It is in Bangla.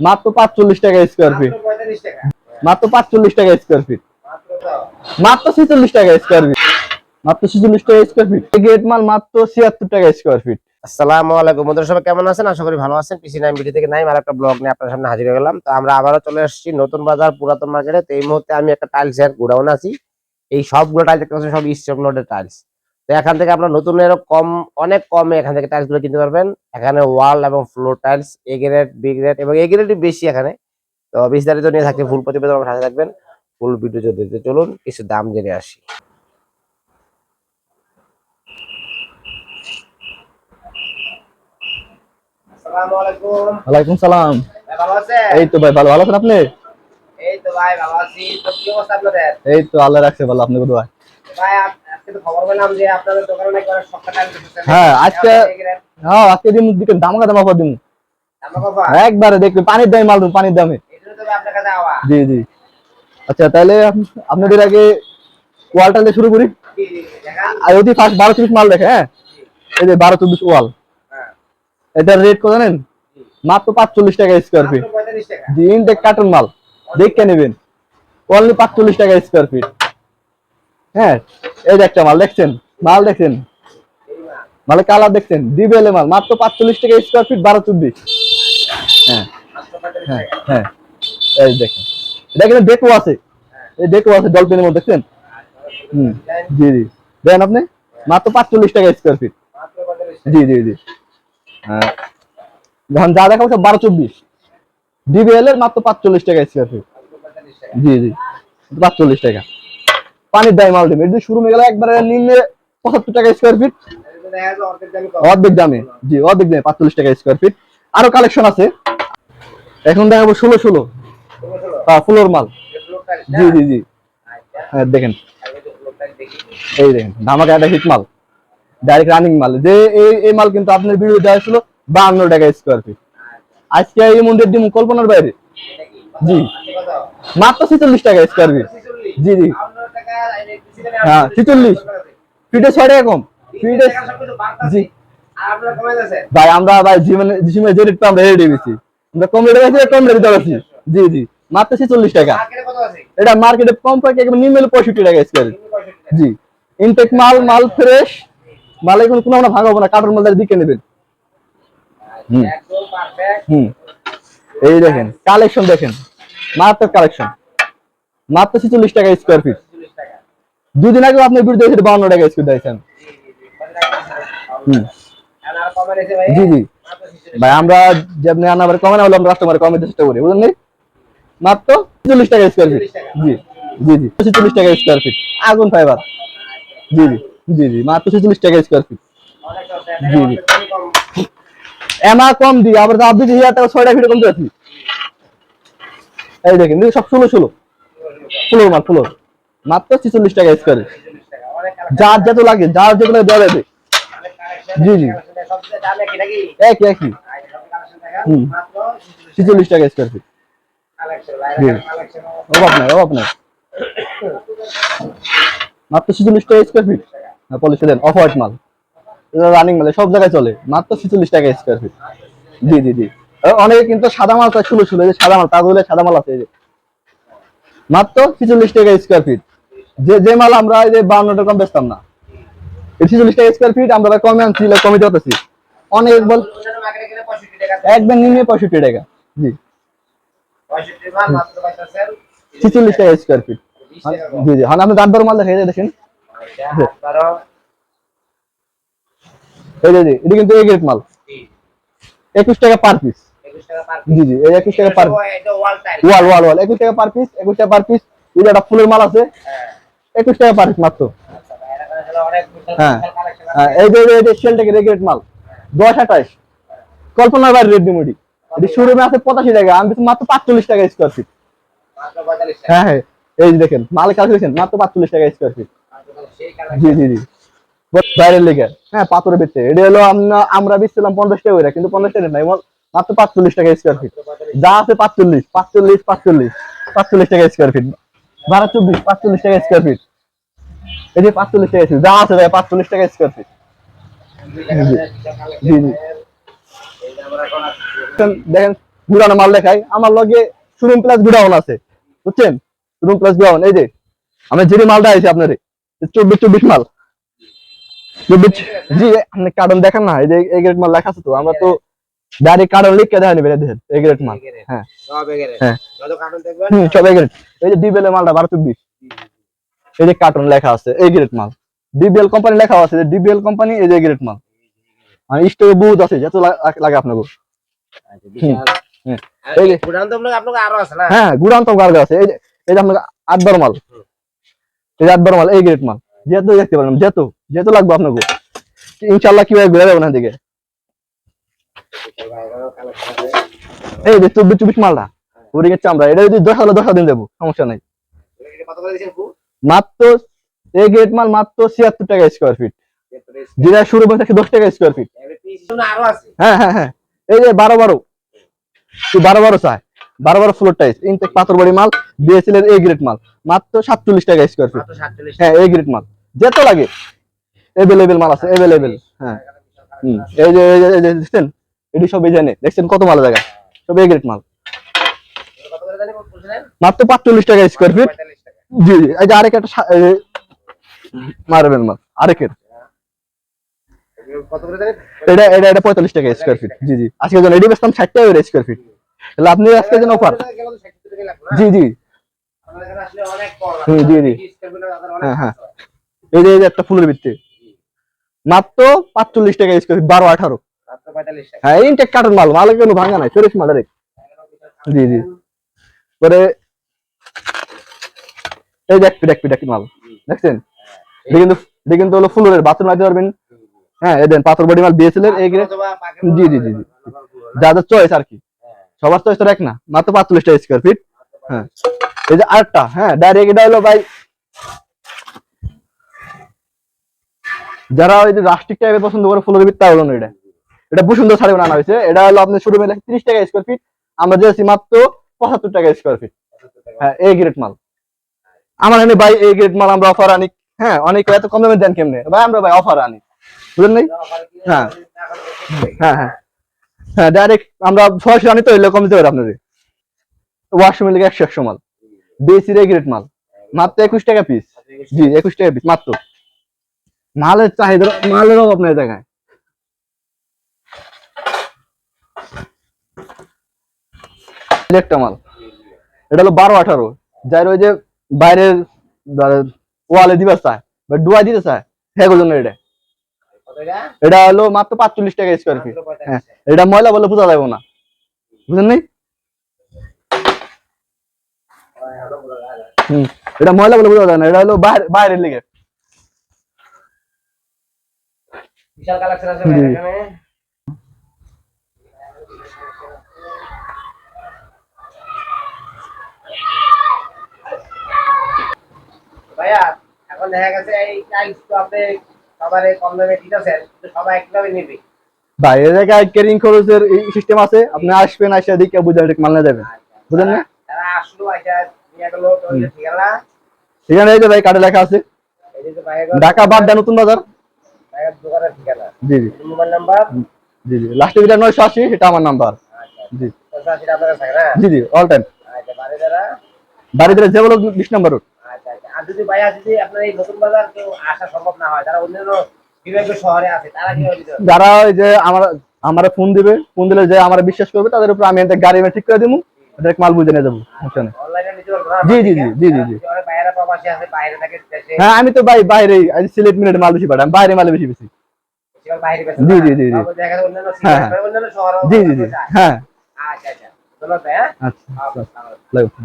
মাত্র পাঁচচল্লিশ টাকা স্কোয়ার ফিট মাত্র পঁয়তাল্লিশ টাকা। মাত্র পাঁচচল্লিশ টাকা স্কোয়ার ফিট মাত্র ছেচল্লিশ টাকা স্কোয়ার ফিট মাত্র ছেচল্লিশ টাকা স্কোয়ার ফিট গেট মাল মাত্র ছিয়াত্তর টাকা স্কোয়ার ফিট আসসালামু আলাইকুম বন্ধুরা সবাই কেমন আছেন? আশা করি ভালো আছেন। পিসি নাইম ভিডিও থেকে নাইম আর একটা ব্লগ নিয়ে আপনার সামনে হাজির হয়ে গেলাম। তো আমরা আবারও চলে এসেছি নতুন বাজার পুরাতন মার্কেটে তো এই মুহূর্তে আমি একটা টাইলস এর গোডাউন আছি। এই সবগুলো টাইলস দেখতে পাচ্ছেন সব স্টক লোডের টাইলস তো এখান থেকে আপনার নতুন এরও কম অনেক কমে এখান থেকে টাইলসগুলো কিনতে পারবেন। এখানে ওয়াল এবং floor tiles A grade B grade এবং এ গ্রেডই বেশি এখানে। তো বিস্তারিত নিয়ে থাকছে ফুল প্রতিবেদন আমার সাথে থাকবেন। ফুল ভিডিও যদি দিতে চলুন কিছু দাম জেনে আসি। ওয়ালাইকুম সালাম। ভালো এই তো ভাই ভালো। ভালো আছেন আপনি? এই তো ভাই ভালো আছি। তো কি অবস্থা আপনাদের? এই তো আল্লাহ রাখছে ভালো আপনি কোথায় ভাই আপ- আজকে তো খবর পেলাম যে আপনাদের দোকানে নাকি অনেক সস্তা টাইম দিতেছেন। হ্যাঁ, আজকে- হ্যাঁ আজকে দিন দিকে দামকা দামা করে দিন একবারে দেখবে পানির দামে মাল পানির দামে। জি জি। আচ্ছা তাহলে আপনাদের আগে ওয়ালটা দিয়ে শুরু করি। আর অতি ফার্স্ট বারো চব্বিশ মাল দেখে হ্যাঁ? এই যে বারো চব্বিশ ওয়াল। হ্যাঁ। এটার রেট কত জানেন? মাত্র পাঁচচল্লিশ টাকা স্কোয়ার ফিট মাত্র 45 টাকা। জি ইনটেক কার্টুন মাল। দেখে নেবেন। অনলি পাঁচচল্লিশ টাকা স্কোয়ার ফিট হ্যাঁ এই একটা মাল দেখছেন? মাল দেখছেন? এই না মালে কালার দেখছেন? ডিবেলে মাল, মাত্র পাঁচচল্লিশ টাকা স্কোয়ার ফিট বারো চব্বিশ। হ্যাঁ হ্যাঁ হ্যাঁ। এই দেখেন, এটা কিন্তু ডেকো আছে। এই ডেকো আছে ডলফিনের মধ্যে, দেখছেন? হুম, জি জি। দেন আপনি, মাত্র পাঁচচল্লিশ টাকা স্কোয়ার ফিট মাত্র 45 টাকা জি জি জি। হ্যাঁ। যখন যা দেখাবো সব বারো চব্বিশ। ডিবিএল এর মাত্র পাঁচচল্লিশ টাকা স্কোয়ার ফিট মাত্র 45 টাকা জি জি, পাঁচচল্লিশ টাকা। পানির মাল দেবে। যদি শুরু হয়ে গেলে একবারে নিম্নে পঁচাত্তর টাকা স্কোয়ার ফিট অর্ধেক দামে। দামে। জি অর্ধেক দামে পাঁচচল্লিশ টাকা স্কোয়ার ফিট আরও কালেকশন আছে। এখন দেখাবো ষোলো ষোলো। হ্যাঁ ফুলোর মাল। জি জি জি। হ্যাঁ দেখেন। এই দেখেন ধামাকা একটা হিট মাল। ডাইরেক্ট রানিং মাল। যে এই এই মাল কিন্তু আপনার ভিডিও দেওয়া ছিল বাহান্ন টাকা স্কোয়ার ফিট আজকে এই মন্দির দিন কল্পনার বাইরে। জি। মাত্র ছেচল্লিশ টাকা স্কোয়ার ফিট জি, জি। 52 টাকা এই কৃষি হ্যাঁ, 46 ফিটে ছয় টাকা কম। ফিটে জি। ভাই আমরা ভাই জীবনে জিমে যে রেট আমরা রেট দিয়েছি আমরা কম রেটে গেছি কম রেটে দিতে জি জি। মাত্র ছেচল্লিশ টাকা। এটা মার্কেটে কম পাই একদম নিম্ন পঁয়ষট্টি টাকা স্কোয়ার জি। ইনটেক মাল মাল ফ্রেশ মাল এখন কোনো আমরা ভাঙাবো না কাঠের মাল দিকে নেবেন। হুম। হুম। এই দেখেন কালেকশন দেখেন। মারাত্মক কালেকশন মাত্র ছেচল্লিশ টাকা স্কোয়ার ফিট 40 টাকা দুদিন আগে আপনি বিরুদ্ধে এসে বাউন্ন টাকা স্কোয়ার দিয়েছেন। জি জি। কমে ভাই জি জি মাত্র 46 ভাই আমরা যেমনি আনাবার কমে না হলে আমরা কাস্টমার কমে চেষ্টা করি বুঝলেন? মাত্র চল্লিশ টাকা স্কোয়ার ফিট জি জি জি। ছেচল্লিশ টাকা স্কোয়ার ফিট আগুন ফাইবার। জি জি জি জি। মাত্র ছেচল্লিশ টাকা স্কোয়ার ফিট জি, জি। এমা কম দি আবার আপনি যে হাজার টাকা ছয়টা ফিটে কমতে আছি। এই দেখেন দেখি সব ষোলো ষোলো। ফ্লোর মাল ফ্লোর মাত্র ছেচল্লিশ টাকা স্কোয়ার 40 টাকা অনেক যার যত লাগে যার যেগুলো দেওয়া যাবে। জি, জি। একই একই। হুম। ছেচল্লিশ টাকা স্কোয়ার ফিট জি। মাত্র টাকা স্কোয়ার ফিট মাল। সব জায়গায় চলে। মাত্র টাকা স্কোয়ার ফিট জি জি জি। অনেকে কিন্তু সাদা মাল চায় সাদা মাল সাদা মাল আছে মাত্র ছেচল্লিশ টাকা স্কোয়ার ফিট যে যে মাল আমরা এই যে বাউন্ন টাকা কম বেচতাম না ছেচল্লিশ টাকা স্কোয়ার ফিট আমরা কমে আনছি কমে দিতেছি অনেক বল অন্যান্য মার্কেটে গেলে 65 টাকা একদম নিম্নে পঁয়ষট্টি টাকা জি 65 মাল মাত্র পাইতেছেন ছেচল্লিশ টাকা স্কোয়ার ফিট 20 টাকা কম জি জি হ্যাঁ আপনি দাঁত মাল দেখে দেখেন আচ্ছা এটা কিন্তু এ মাল একুশ টাকা পার পিস 21 টাকা পার জি জি এই একুশ টাকা পার এটা ওয়াল ওয়াল ওয়াল একুশ টাকা পার পিস একুশ টাকা পার পিস যে একটা ফুলের মাল আছে হ্যাঁ একুশ টাকা পার মাত্র। হ্যাঁ। হ্যাঁ, স্কোয়ার ফিট মাত্র 45 টাকা হ্যাঁ হ্যাঁ এই দেখেন মাল ক্যালকুলেশন মাত্র পাঁচচল্লিশ টাকা স্কোয়ার ফিট সেই কালেকশন জি জি জি। বাইরের লেগে। হ্যাঁ এটা হলো আমরা আমরা পঞ্চাশ টাকা কিন্তু পঞ্চাশ টাকা নাই মাত্র পাঁচচল্লিশ টাকা স্কোয়ার ফিট যা আছে পাঁচচল্লিশ পাঁচচল্লিশ পাঁচচল্লিশ পাঁচচল্লিশ টাকা স্কোয়ার ফিট বারো চব্বিশ, পাঁচচল্লিশ টাকা স্কোয়ার ফিট এই যে পাঁচচল্লিশ টাকা যা আছে ভাই, পাঁচচল্লিশ টাকা স্কোয়ার ফিট। দেখেন গুড়ানো মাল দেখাই। আমার লগে শোরুম প্লাস গুড়াউন আছে, বুঝছেন? শোরুম প্লাস গুড়াউন এই যে, আমি যে মালটা আইছি আপনার চব্বিশ চব্বিশ মাল। চব্বিশ, জি, আপনি কারণ দেখেন না, এই যে, এই মাল লেখা আছে তো, আমরা তো ডাইরেক্ট কারণ লিখে দেখেন গ্রেড মাল হ্যাঁ। সব হ্যাঁ। যত কার্টুন দেখবেন হুম সব এই গ্রেড এই যে মালটা বারো চব্বিশ। এই যে কার্টুন লেখা আছে গ্রেড মাল ডিবিএল কোম্পানি লেখা আছে ডিবিএল কোম্পানি এই যে গ্রেড মাল আর স্টোরে বহুত আছে যত লাগে আপনাকে। আচ্ছা, বিশাল। হুম। আর এই এই যে- গুড়ান তো আপনাকে আপনাকে আরও আছে না? হ্যাঁ আছে। এই যে এই যে আপনাকে আট বার মাল। এই যে আট বার মাল এই গ্রেড মাল যেহেতু দেখতে পারেন যেহেতু যেহেতু লাগবে আপনাকে। ইনশাল্লাহ কীভাবে ঘুরে যাবেন দিকে এই যে চব্বিশ চব্বিশ মালটা। এটা যদি দশ দশ দিন দেবো। সমস্যা নাই। মাত্র এই গ্রেড মাল মাত্র ছিয়াত্তর টাকা স্কোয়ার ফিট যেটা শুরু দশ টাকা স্কোয়ার ফিট হ্যাঁ হ্যাঁ হ্যাঁ। এই যে বারো বারো। তুই বারো বারো চায় বারো বারো ফ্লোর টাইস ইনটেক পাথর বাড়ি মাল বিএসএল এর এ গ্রেড মাল। মাত্র সাতচল্লিশ টাকা স্কোয়ার ফিট হ্যাঁ এ গ্রেড মাল। যেত লাগে। এভেলেবেল মাল আছে এভেলেবেল হ্যাঁ। এই এই যে- এই যে, দেখছেন? এটি সব জানে দেখছেন কত মাল জায়গা? সব এ গ্রেড মাল। মাত্র পাঁচচল্লিশ টাকা স্কোয়ার ফিট জি জি এই যে আরেক একটা মার্বেল মাল আরেকের। এটা এটা এটা পঁয়তাল্লিশ টাকা স্কোয়ার ফিট জি জি আজকে জন এডি বেচতাম ষাট টাকা স্কোয়ার ফিট তাহলে আপনি আজকে যেন অফার কেবল 60 টাকা লাগবে না জি। জি জি, জি। হ্যাঁ, হ্যাঁ। এই যে একটা ফুলের ভিত্তি। মাত্র পাঁচচল্লিশ টাকা স্কোয়ার ফিট বারো আঠারো। মাত্র 45 টাকা হ্যাঁ ইনটেক কাঠের মাল মাল কোনো ভাঙা নাই ফ্রেশ মাল জি জি। পরে এই ফিট এক ফিট মাল দেখছেন? এটা কিন্তু এটা কিন্তু হলো ফুলের বাথরুম লাগাতে পারবেন? হ্যাঁ এই দেন পাথর বডি মাল এর এই জি, জি, জি, জি। যাদের চয়েস আর কি। সবার চয়েস তো এক না মাত্র পাঁচচল্লিশ টাকা স্কোয়ার ফিট হ্যাঁ। এই যে আরেকটা হ্যাঁ ডাইরেক্ট এটা হলো ভাই যারা ওই যে রাষ্ট্রিক টাইপের পছন্দ করে ফুলের ভিত্তি তাহলে না এটা এটা বসুন্ধরা ছাড়ে আনা হয়েছে। এটা হলো আপনার শুরু মেলে তিরিশ টাকা স্কোয়ার ফিট আমরা দিয়েছি মাত্র পঁচাত্তর টাকা স্কোয়ার ফিট হ্যাঁ এই গ্রেড মাল। আমার এখানে ভাই এই গ্রেড মাল আমরা অফার আনি। হ্যাঁ অনেক এত কম দামে দেন কেমনে? ভাই, আমরা ভাই অফার আনি। বুঝলেন নাই? হ্যাঁ। হ্যাঁ হ্যাঁ। হ্যাঁ ডাইরেক্ট আমরা সরাসরি আনি তো, এলে কম দিতে পারি আপনাদের। ওয়াশরুমের লেগে একশো একশো মাল। বেসি রেগ্রেট মাল। মাত্র একুশ টাকা পিস জি, একুশ টাকা পিস মাত্র। মালের চাহিদা মালের অভাব নেই দেখায় এই একটা মাল এটা হলো বারো আঠারো। যার ওই যে বাইরের ওয়ালে দিবে চায় বা ডুয়াই দিতে চায় হ্যাঁ জন্য এটা। এটা এটা হলো মাত্র পাঁচচল্লিশ টাকা স্কোয়ার ফিট হ্যাঁ এটা ময়লা বলে বোঝা যাবে না। বুঝলেন নাই হুম এটা ময়লা বলে বোঝা যায় না। এটা হলো বাইরে বাইরের লিগে। বিশাল কালেকশন আছে এখানে। ভাইয়া এখন দেখা গেছে এই টাইলস তো আপনি সবার কম দামে দিতেছেন সবাই একভাবে নেবে। বাইরে জায়গায় কেরিং খরচের সিস্টেম আছে আপনি আসবেন আসে দিকে বুঝে ঠিক মাল নিয়ে যাবেন। বুঝলেন না? তারা আসলো আইসা নিয়ে গেলো তো যে ঠিকানা এই যে ভাই কার্ডে লেখা আছে। ঢাকা বাড্ডা নতুন বাজার। দোকানের ঠিকানা। জি জি। Mobile number. জি জি। লাস্টে যেটা নয়শো আশি সেটা আমার নাম্বার। আচ্ছা জি। আচ্ছা না? জি জি। অল টাইম বাড়ি দ্বারা বাড়িতে যে বলো বিশ নম্বর রোড যদি ভাইয়া যদি আপনার এই নতুন বাজার কেউ আসা সম্ভব না হয় যারা অন্যান্য বিভাগীয় শহরে আছে তারা কি হবে? যারা ওই যে আমার আমার ফোন দিবে ফোন দিলে যে আমার বিশ্বাস করবে তাদের উপর আমি একটা গাড়ি ঠিক করে দিব ডাইরেক্ট মাল বুঝে নিয়ে যাব অনলাইনে জি, জি, জি, জি, জি, জি। হ্যাঁ আমি তো ভাই বাইরে সিলেট মিলেট মাল বেশি পাঠাই বাইরে মাল বেশি বেশি। জি, জি, জি, জি। হ্যাঁ, অন্যান্য শহরে জি জি জি। হ্যাঁ। আচ্ছা আচ্ছা। ভাই, হ্যাঁ। আচ্ছা আচ্ছা, লাগবে